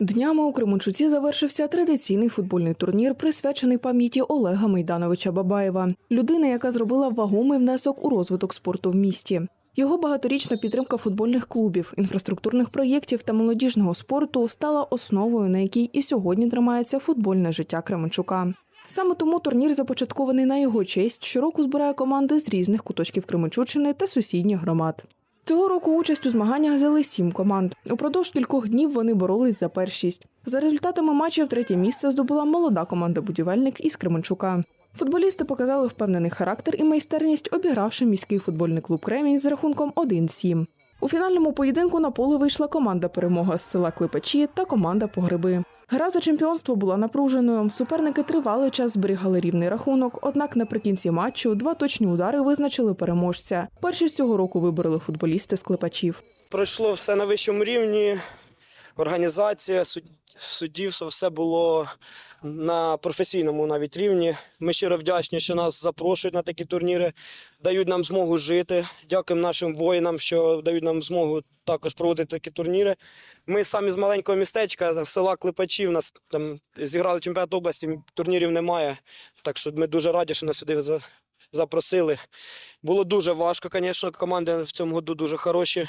Днями у Кременчуці завершився традиційний футбольний турнір, присвячений пам'яті Олега Мейдановича Бабаєва, людини, яка зробила вагомий внесок у розвиток спорту в місті. Його багаторічна підтримка футбольних клубів, інфраструктурних проєктів та молодіжного спорту стала основою, на якій і сьогодні тримається футбольне життя Кременчука. Саме тому турнір, започаткований на його честь, щороку збирає команди з різних куточків Кременчуччини та сусідніх громад. Цього року участь у змаганнях взяли сім команд. Упродовж кількох днів вони боролись за першість. За результатами матчів третє місце здобула молода команда Будівельник із Кременчука. Футболісти показали впевнений характер і майстерність, обігравши міський футбольний клуб Кремінь з рахунком 1-7. У фінальному поєдинку на поле вийшла команда перемога з села Клипачі та команда Погреби. Гра за чемпіонство була напруженою. Суперники тривалий час зберігали рівний рахунок. Однак наприкінці матчу два точні удари визначили переможця. Першість цього року вибороли футболісти з Клипачів. Пройшло все на вищому рівні. Організація, суд- суддівство, все було на професійному навіть рівні. Ми щиро вдячні, що нас запрошують на такі турніри, дають нам змогу жити. Дякуємо нашим воїнам, що дають нам змогу також проводити такі турніри. Ми самі з маленького містечка, села Клепачів, нас там зіграли чемпіонат області, турнірів немає. Так що ми дуже раді, що нас сюди запросили. Було дуже важко, звісно, команди в цьому году дуже хороші.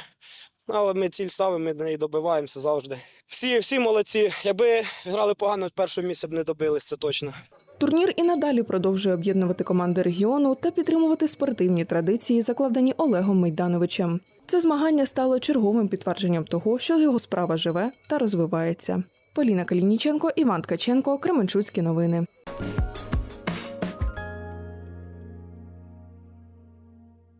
Але ми ціль ставимо, ми до неї добиваємося завжди. Всі, всі молодці. Якби грали погано, першого місця б не добились, це точно. Турнір і надалі продовжує об'єднувати команди регіону та підтримувати спортивні традиції, закладені Олегом Мейдановичем. Це змагання стало черговим підтвердженням того, що його справа живе та розвивається. Поліна Калініченко, Іван Ткаченко, Кременчуцькі новини.